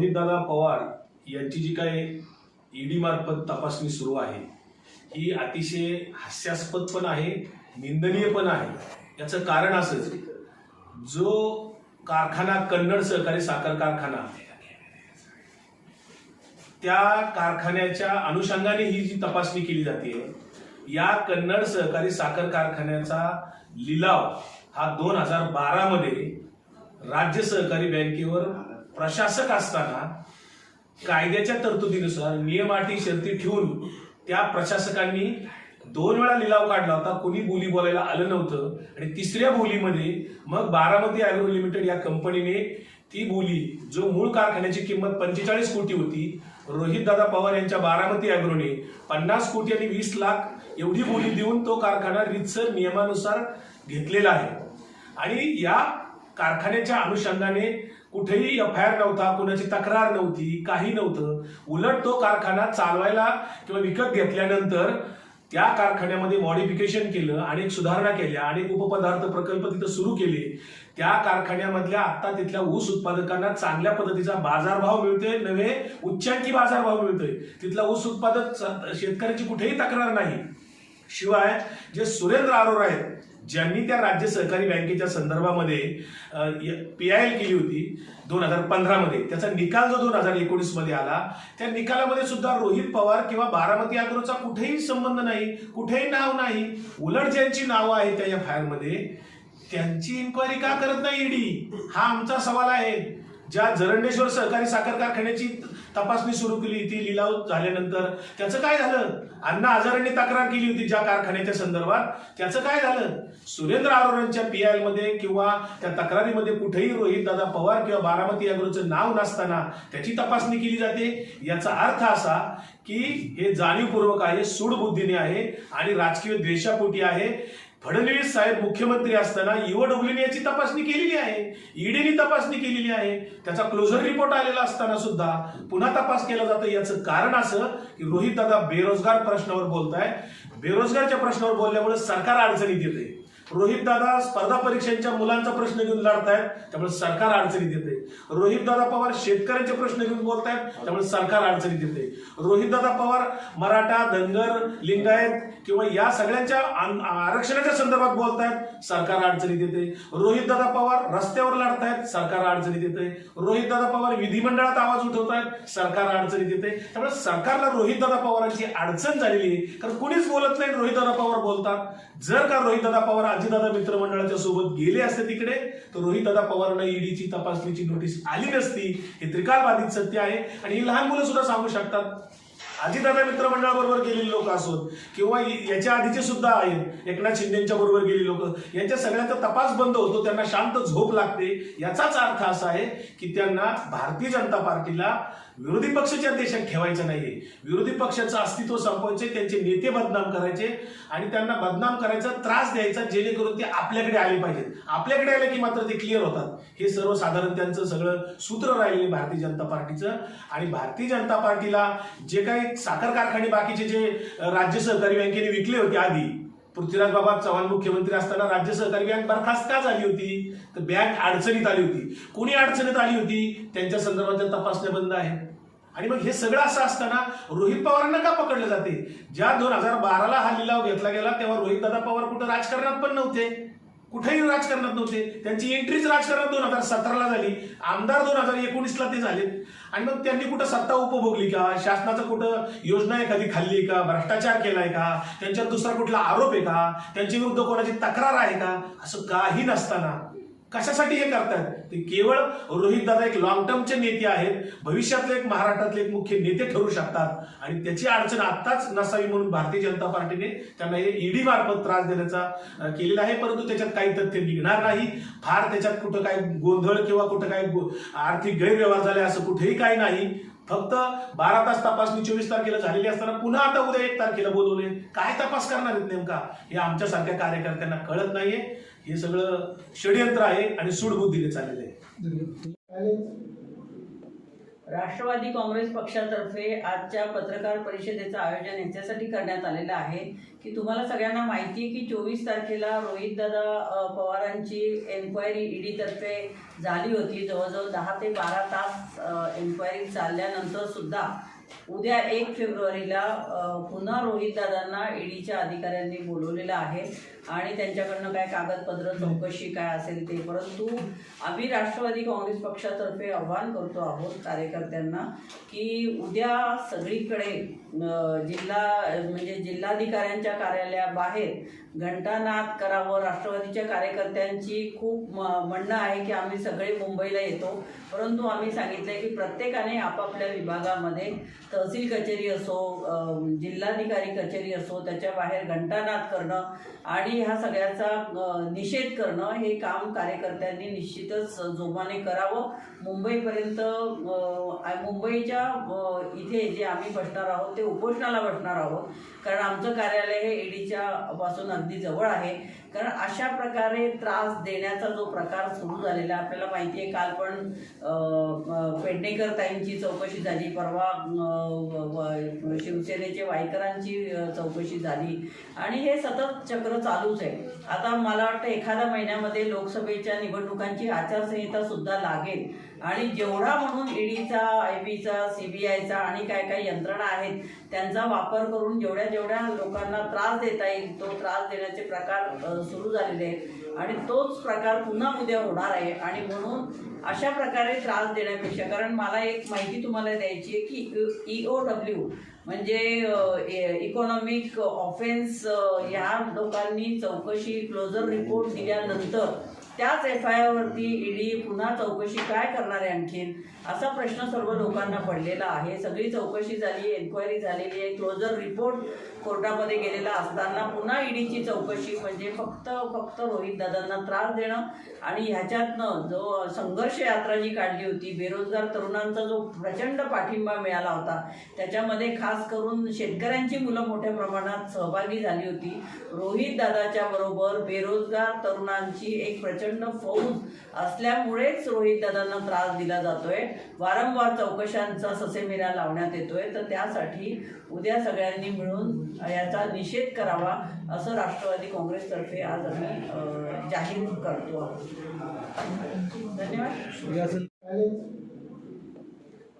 रोहितदादा पवार यांची जी काय ईडी मार्फत तपासणी सुरू आहे ही अतिशय हास्यास्पद पण आहे निंदनीय पण आहे. याचं कारण असंच जो कारखाना कन्नड सहकारी साखर कारखाना त्या कारखान्याच्या अनुषंगाने ही जी तपासणी केली जाते या कन्नड सहकारी साखर कारखान्याचा लिलाव हा दोन हजार बारा मध्ये राज्य सहकारी बँकेवर प्रशासक असताना कायद्याच्या तरतुदीनुसार नियम अटी शर्ती ठेवून त्या प्रशासकांनी दोन वेळा लिलाव काढला होता. कोणी बोली बोलायला आलं नव्हतं. आणि तिसऱ्या बोलीमध्ये मग बारामती अॅग्रो लिमिटेड या कंपनीने ती बोली जो मूळ कारखान्याची किंमत पंचेचाळीस कोटी होती रोहितदादा पवार यांच्या बारामती अॅग्रोने पन्नास कोटी आणि वीस लाख एवढी बोली देऊन तो कारखाना रितसर नियमानुसार घेतलेला आहे. आणि या कारखान्याच्या अनुषंगाने कुठेही एफ आय आर नव्हता कुणाची तक्रार नव्हती काही नव्हतं. उलट तो कारखाना चालवायला किंवा विकत घेतल्यानंतर त्या कारखान्यामध्ये मॉडिफिकेशन केलं अनेक सुधारणा केल्या अनेक उपपदार्थ प्रकल्प तिथं सुरू केले. त्या कारखान्यामधल्या आता तिथल्या ऊस उत्पादकांना चांगल्या पद्धतीचा बाजारभाव मिळतोय नव्हे उच्चांकी बाजारभाव मिळतोय. तिथला ऊस उत्पादक शेतकऱ्याची कुठेही तक्रार नाही. शिवाय जे सुरेंद्र आरोर आहेत ज्यांनी त्या राज्य सहकारी बँकेच्या संदर्भामध्ये पी आय एल केली होती दोन हजार पंधरामध्ये. त्याचा निकाल जो दोन हजार एकोणीसमध्ये आला त्या निकालामध्ये सुद्धा रोहित पवार किंवा बारामती अॅग्रोचा कुठेही संबंध नाही कुठेही नाव नाही. उलट ज्यांची नावं आहेत त्या या फायरमध्ये त्यांची इन्क्वायरी का करत नाही ईडी? हा आमचा सवाल आहे. ज्या जरंडेश्वर सहकारी साखर कारखान्याची तपासणी सुरू केली ती लिलाव झाल्यानंतर. त्याचं काय झालं? अण्णा हजारांनी तक्रार केली होती ज्या कारखान्याच्या संदर्भात. त्याचं काय झालं? सुरेंद्र आरोरांच्या पी आयमध्ये किंवा त्या तक्रारीमध्ये कुठेही रोहित दादा पवार किंवा बारामती अॅग्रोचं नाव नसताना त्याची तपासणी केली जाते. याचा अर्थ असा की हे जाणीवपूर्वक आहे सूडबुद्धीने आहे आणि राजकीय द्वेषापोटी आहे. फडणवीस साहेब मुख्यमंत्री असताना ईओडब्ल्यूने याची तपासणी केलेली आहे. ईडीने तपासणी केलेली आहे. त्याचा क्लोजर रिपोर्ट आलेला असताना सुद्धा पुन्हा तपास केला जातो. याचं कारण असं की रोहित दादा बेरोजगार प्रश्नावर बोलताय. बेरोजगारच्या प्रश्नावर बोलल्यामुळे सरकार अडचणीत येते. रोहित दादा स्पर्धा परीक्षांच्या मुलांचा प्रश्न घेऊन लढतायत. त्यामुळे सरकार अडचणीत येते. रोहित दादा पवार शेतकऱ्यांचे प्रश्न घेऊन बोलतायत त्यामुळे सरकार अडचणीत येते रोहित दादा पवार मराठा धनगर लिंगायत किंवा या सगळ्यांच्या आरक्षणाच्या संदर्भात बोलतायत सरकार अडचणीत येते रोहित दादा पवार रस्त्यावर लढतायत सरकार अडचणीत येते रोहित दादा पवार विधिमंडळात आवाज उठवतायत सरकार अडचणीत येते त्यामुळे सरकारला रोहित दादा पवारांची अडचण झालेली आहे. कारण कुणीच बोलत नाही रोहित दादा पवार बोलतात. जर का रोहित दादा पवार अजितदादा मित्रमंडळाच्या सोबत गेले असते तिकडे तर रोहित दादा पवारांना ईडीची तपासणीची नोटीस आली नसती. हे त्रिकालबाधित सत्य आहे. आणि ही लहान मुलं सुद्धा सांगू शकतात. अजितदादा मित्रमंडळाबरोबर गेलेली लोक असोत किंवा याच्या आधीचे सुद्धा आहेत. एकनाथ शिंदेच्या बरोबर गेलेली लोक. यांच्या सगळ्यांचा तपास बंद होतो. त्यांना शांत झोप लागते. याचाच अर्थ असा आहे की त्यांना भारतीय जनता पार्टीला विरोधी पक्षाच्या देशात ठेवायचं नाहीये. विरोधी पक्षाचं अस्तित्व संपवायचे त्यांचे नेते बदनाम करायचे आणि त्यांना बदनाम करायचा त्रास द्यायचा जेणेकरून ते आपल्याकडे आले पाहिजेत. आपल्याकडे आले की मात्र ते क्लिअर होतात. हे सर्वसाधारण त्यांचं सगळं सूत्र राहिले भारतीय जनता पार्टीचं. आणि भारतीय जनता पार्टीला जे काही साखर कारखाने बाकीचे जे राज्य सहकारी बँकेने विकले होते आधी पृथ्वीराज बाबा चव्हाण मुख्यमंत्री असताना राज्य सहकारी बँक बरखास्त का झाली होती? तर बँक अडचणीत आली होती. कोणी अडचणीत आली होती? त्यांच्या संदर्भातल्या तपासण्या बंद आहेत. आणि मग हे सगळं असं असताना रोहित पवारांना का पकडलं जाते? ज्या दोन हजार बाराला हा लिलाव घेतला गेला तेव्हा रोहित दादा पवार कुठं राजकारणात पण नव्हते. कुठेही राजकारणात नव्हते. त्यांची एंट्रीच राजकारणात दोन हजार सतराला झाली. आमदार दोन हजार एकोणीसला ते झालेत आणि मग त्यांनी कुठं सत्ता उपभोगली का? शासनाचं कुठं योजना एखादी खाल्ली का? भ्रष्टाचार केलाय का? त्यांच्यावर दुसरा कुठला आरोप आहे का? त्यांच्या विरुद्ध कोणाची तक्रार आहे का? असं काही नसताना कशासाठी हे करतायत? ते केवळ रोहित दादा एक लॉंग टर्मचे नेते आहेत. भविष्यातले एक महाराष्ट्रातले एक मुख्य नेते ठरू शकतात. आणि त्याची अडचण आत्ताच नसावी म्हणून भारतीय जनता पार्टीने त्यांना हे ईडी मार्फत त्रास देण्याचा केलेला आहे. परंतु त्याच्यात काही तथ्य निघणार नाही. फार त्याच्यात कुठं काय गोंधळ किंवा कुठं काय आर्थिक गैरव्यवहार झाले असं कुठेही काही नाही. फक्त बारा तास तपासणी चोवीस तारखेला झालेली असताना पुन्हा आता उद्या एक तारखेला बोलवले काय तपास करणार आहेत नेमका? हे आमच्यासारख्या कार्यकर्त्यांना कळत नाहीये. हे सगळं षडयंत्र आहे आणि सूडबुद्धीने चाललेलं आहे. राष्ट्रवादी काँग्रेस पक्षातर्फे आजच्या पत्रकार परिषदेचं आयोजन याच्यासाठी करण्यात आलेलं आहे. की तुम्हाला सगळ्यांना माहिती आहे की चोवीस तारखेला रोहितदादा पवारांची एन्क्वायरी ईडीतर्फे झाली होती. जवळजवळ दहा ते बारा तास एन्क्वायरी चालल्यानंतर सुद्धा उद्या एक फेब्रुवारीला पुन्हा रोहितदादांना ईडीच्या अधिकाऱ्यांनी बोलवलेलं आहे आणि त्यांच्याकडनं काय कागदपत्र चौकशी काय असेल ते. परंतु आम्ही राष्ट्रवादी काँग्रेस पक्षातर्फे आव्हान करतो आहोत कार्यकर्त्यांना की उद्या सगळीकडे जिल्हा म्हणजे जिल्हाधिकाऱ्यांच्या कार्यालयाबाहेर घंटानाद करावं. राष्ट्रवादीच्या कार्यकर्त्यांची खूप म- म्हणणं आहे की आम्ही सगळे मुंबईला येतो. परंतु आम्ही सांगितलं की प्रत्येकाने आपापल्या विभागामध्ये तहसील कचेरी असो जिल्हाधिकारी कचेरी असो त्याच्या बाहेर घंटानाद करणं आणि ह्या सगळ्याचा निषेध करणं हे काम कार्यकर्त्यांनी निश्चितच जोमाने करावं. मुंबईपर्यंत मुंबईच्या इथे जे आम्ही बसणार आहोत ते उपोषणाला बसणार आहोत. कारण आमचं कार्यालय हे ईडीच्या पासून अगदी जवळ आहे. कारण अशा प्रकारे त्रास देण्याचा जो प्रकार सुरू झालेला आहे, आपल्याला माहिती आहे काल पण पेडणेकर ताईंची चौकशी झाली परवा शिवसेनेचे वायकरांची चौकशी झाली. आणि हे सतत चक्र चालूच आहे. आता मला वाटतं एखाद्या महिन्यामध्ये लोकसभेच्या निवडणुकांची आचारसंहिता सुद्धा लागेल. आणि जेवढा म्हणून ईडीचा आय बीचा सीबीआयचा आणि काय काय यंत्रणा आहेत त्यांचा वापर करून जेवढ्या जेवढ्या लोकांना त्रास देता येईल तो त्रास देण्याचे प्रकार सुरू झालेले आहेत. आणि तोच प्रकार पुन्हा उद्या होणार आहे. आणि म्हणून अशा प्रकारे त्रास देण्यापेक्षा कारण मला एक माहिती तुम्हाला द्यायची आहे की ई ओ डब्ल्यू म्हणजे इकॉनॉमिक ऑफेन्स ह्या लोकांनी चौकशी क्लोजर रिपोर्ट दिल्यानंतर त्याच एफ आय आरवरती ईडी पुन्हा चौकशी काय करणार आहे आणखीन? असा प्रश्न सर्व लोकांना पडलेला आहे. सगळी चौकशी झाली एन्क्वायरी झालेली आहे. क्लोजर रिपोर्ट कोर्टामध्ये गेलेला असताना पुन्हा ईडीची चौकशी म्हणजे फक्त फक्त रोहितदादांना त्रास देणं आणि ह्याच्यातनं जो संघर्ष यात्रा जी काढली होती बेरोजगार तरुणांचा जो प्रचंड पाठिंबा मिळाला होता त्याच्यामध्ये खास करून शेतकऱ्यांची मुलं मोठ्या प्रमाणात सहभागी झाली होती. रोहित दादाच्या बरोबर बेरोजगार तरुणांची एक प्रचंड फौज असल्यामुळेच रोहित दादांना त्रास दिला जातोय. वारंवार चौकशांचा ससेमिरा लावण्यात येतोय. तर त्यासाठी उद्या सगळ्यांनी मिळून याचा निषेध करावा असं राष्ट्रवादी काँग्रेसतर्फे आज आम्ही जाहीर करतो आहोत. धन्यवाद.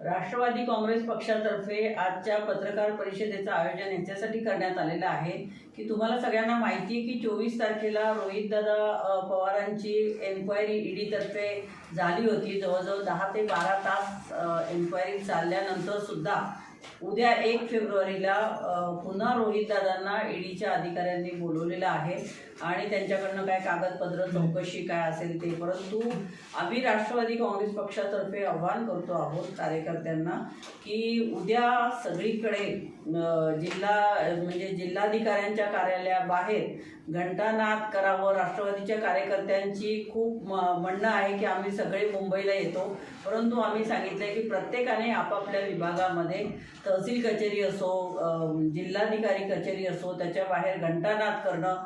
राष्ट्रवादी काँग्रेस पक्षातर्फे आजच्या पत्रकार परिषदेचं आयोजन याच्यासाठी करण्यात आलेलं आहे. की तुम्हाला सगळ्यांना माहिती आहे की चोवीस तारखेला रोहितदादा पवारांची एन्क्वायरी ईडीतर्फे झाली होती. जवळजवळ दहा ते बारा तास एन्क्वायरी चालल्यानंतर सुद्धा उद्या एक फेब्रुवारीला पुन्हा रोहितदादांना ईडीच्या अधिकाऱ्यांनी बोलवलेलं आहे आणि त्यांच्याकडनं काय कागदपत्र चौकशी काय असेल ते. परंतु आम्ही राष्ट्रवादी काँग्रेस पक्षातर्फे आव्हान करतो आहोत कार्यकर्त्यांना की उद्या सगळीकडे जिल्हा म्हणजे जिल्हाधिकाऱ्यांच्या कार्यालयाबाहेर घंटानाद करावं. राष्ट्रवादीच्या कार्यकर्त्यांची खूप म- म्हणणं आहे की आम्ही सगळे मुंबईला येतो. परंतु आम्ही सांगितलंय की प्रत्येकाने आपापल्या विभागामध्ये तहसील कचेरी असो जिल्हाधिकारी कचेरी असो त्याच्या बाहेर घंटानाद करणं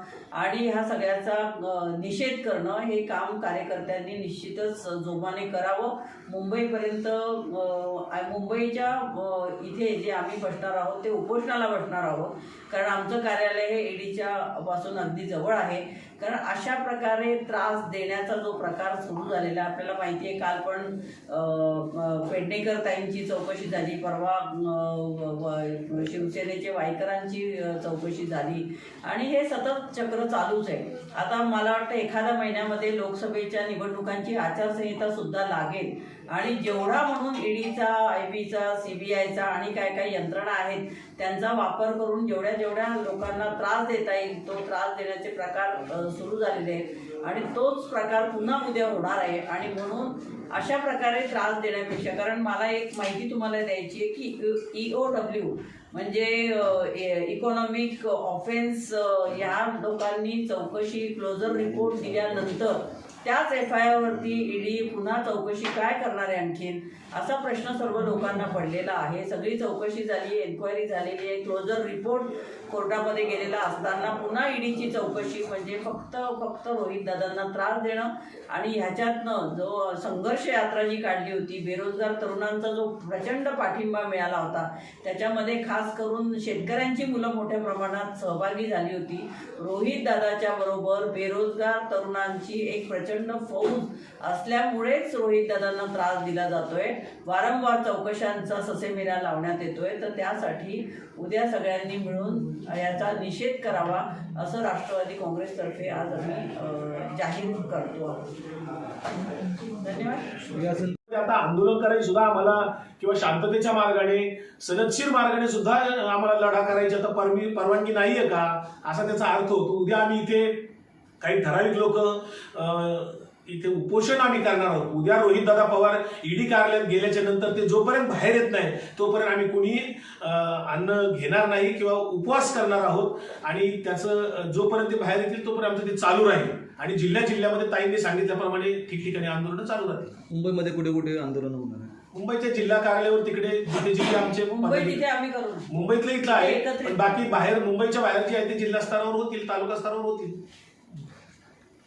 आणि ह्या सगळ्याचा निषेध करणं हे काम कार्यकर्त्यांनी निश्चितच जोमाने करावं. मुंबईपर्यंत मुंबईच्या इथे जे आम्ही बसणार आहोत ते उपोषणाला बसणार आहोत. कारण आमचं कार्यालय हे ईडीच्या पासून अगदी जवळ आहे. कारण अशा प्रकारे त्रास देण्याचा जो प्रकार सुरू झालेला आहे, आपल्याला माहिती आहे काल पण पेडणेकर ताईंची चौकशी झाली परवा शिवसेनेचे वायकरांची चौकशी झाली. आणि हे सतत चक्र चालूच आहे. आता मला वाटतं एखाद्या महिन्यामध्ये लोकसभेच्या निवडणुकांची आचारसंहिता सुद्धा लागेल. आणि जेवढा म्हणून ईडीचा आय बीचा आयचा आणि काय काय यंत्रणा आहेत त्यांचा वापर करून जेवढ्या जेवढ्या लोकांना त्रास देता येईल तो त्रास देण्याचे प्रकार सुरू झालेले आहेत. आणि तोच प्रकार पुन्हा उद्या होणार आहे. आणि म्हणून अशा प्रकारे त्रास देण्यापेक्षा कारण मला एक माहिती तुम्हाला द्यायची आहे की ई ओ डब्ल्यू म्हणजे इकॉनॉमिक ऑफेन्स ह्या लोकांनी चौकशी क्लोजर रिपोर्ट दिल्यानंतर त्याच एफ आय आरवरती ईडी पुन्हा चौकशी काय करणार आहे आणखीन? असा प्रश्न सर्व लोकांना पडलेला आहे. सगळी चौकशी झाली एन्क्वायरी झालेली आहे. क्लोजर रिपोर्ट कोर्टामध्ये गेलेला असताना पुन्हा ईडीची चौकशी म्हणजे फक्त फक्त रोहित दादांना त्रास देणं आणि ह्याच्यातनं जो संघर्ष यात्रा जी काढली होती बेरोजगार तरुणांचा जो प्रचंड पाठिंबा मिळाला होता त्याच्यामध्ये खास करून शेतकऱ्यांची मुलं मोठ्या प्रमाणात सहभागी झाली होती. रोहित दादाच्या बरोबर बेरोजगार तरुणांची एक प्रचंड फौज असल्यामुळेच रोहित दादांना त्रास दिला जातोय. वारंवार चौकशांचा ससेमिरा लावण्यात येतोय. तर त्यासाठी उद्या सगळ्यांनी मिळून याचा निषेध करावा असं राष्ट्रवादी काँग्रेसतर्फे आज आम्ही जाहीर करतो धन्यवाद. आता आंदोलन करायची सुद्धा आम्हाला किंवा शांततेच्या मार्गाने सनदशीर मार्गाने सुद्धा आम्हाला लढा करायची आता परवानगी नाहीये का? असा त्याचा अर्थ होतो. उद्या आम्ही इथे काही ठराविक लोक इथे उपोषण आम्ही करणार आहोत. उद्या रोहितदादा पवार ईडी कार्यालयात गेल्याच्यानंतर ते जोपर्यंत बाहेर येत नाही तोपर्यंत आम्ही कुणी अन्न घेणार नाही किंवा उपवास करणार आहोत. आणि त्याचं जोपर्यंत ते बाहेर येतील तोपर्यंत आमचं ते चालू राहील. आणि जिल्ह्या जिल्ह्यामध्ये ताईंनी सांगितल्याप्रमाणे ठिकठिकाणी आंदोलनं चालू राहतील. मुंबईमध्ये कुठे कुठे आंदोलन होणार आहे? मुंबईच्या जिल्हा कार्यालयावर तिकडे जिथे जिथे आमचे मुंबईतलं इथलं आहे बाकी बाहेर मुंबईच्या बाहेर जे आहे ते जिल्हा स्तरावर होतील तालुका स्तरावर होतील.